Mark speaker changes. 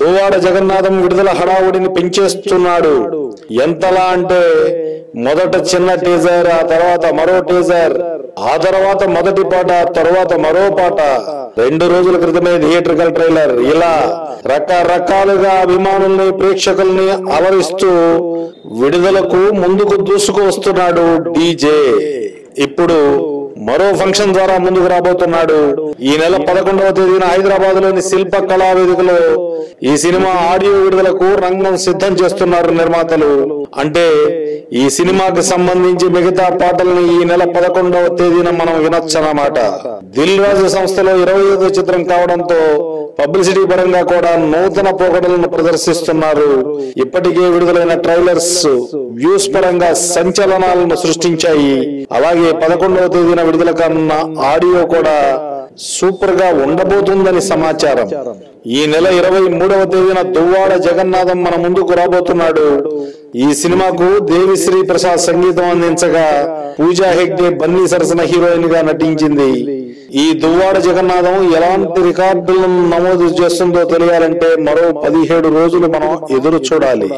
Speaker 1: దువ్వాడ జగన్నాథం విడుదల హడావుడిని పెంచేస్తున్నాడు. ఎంతలా అంటే మొదట చిన్న టీజర్ ఆ తర్వాత మరో టీజర్ ఆ తర్వాత మొదటి పాట తర్వాత మరో పాట. రెండు రోజుల క్రితమే థియేట్రికల్ ట్రైలర్ ఇలా రకరకాలుగా అభిమానుల్ని ప్రేక్షకుల్ని అలరిస్తూ విడుదలకు ముందుకు దూసుకు వస్తున్నాడు డీజే. ఇప్పుడు మరో ఫంక్షన్ ద్వారా ముందుకు రాబోతున్నాడు. ఈ నెల పదకొండవ తేదీన హైదరాబాద్లోని శిల్ప కళా వేదికలో ఈ సినిమా ఆడియో విడుదలకు రంగం సిద్ధం చేస్తున్నారు నిర్మాతలు. అంటే ఈ సినిమాకి సంబంధించి మిగతా పాటల్ని ఈ నెల పదకొండవ తేదీన మనం వినొచ్చన్నమాట. దిల్ రాజు సంస్థలో ఇరవై చిత్రం కావడంతో పబ్లిసిటీ పరంగా కూడా నూతన పోకడలను ప్రదర్శిస్తున్నారు. ఇప్పటికే విడుదలైన ట్రైలర్స్ వ్యూస్ పరంగా సంచలనాలను సృష్టించాయి. అలాగే పదకొండవ తేదీన విడుదల కానున్న ఆడియో కూడా సూపర్గా ఉండబోతుందని సమాచారం. ఈ నెల ఇరవై మూడవ తేదీన దువ్వాడ జగన్నాథం మన ముందుకు రాబోతున్నాడు. ఈ సినిమాకు దేవిశ్రీ ప్రసాద్ సంగీతం అందించగా పూజా హెగ్డే బన్నీ సరసన హీరోయిన్గా నటించింది. ఈ దువ్వాడ జగన్నాథం ఎలాంటి రికార్డులను నమోదు చేస్తుందో తెలియాలంటే మరో పదిహేడు రోజులు మనం ఎదురు చూడాలి.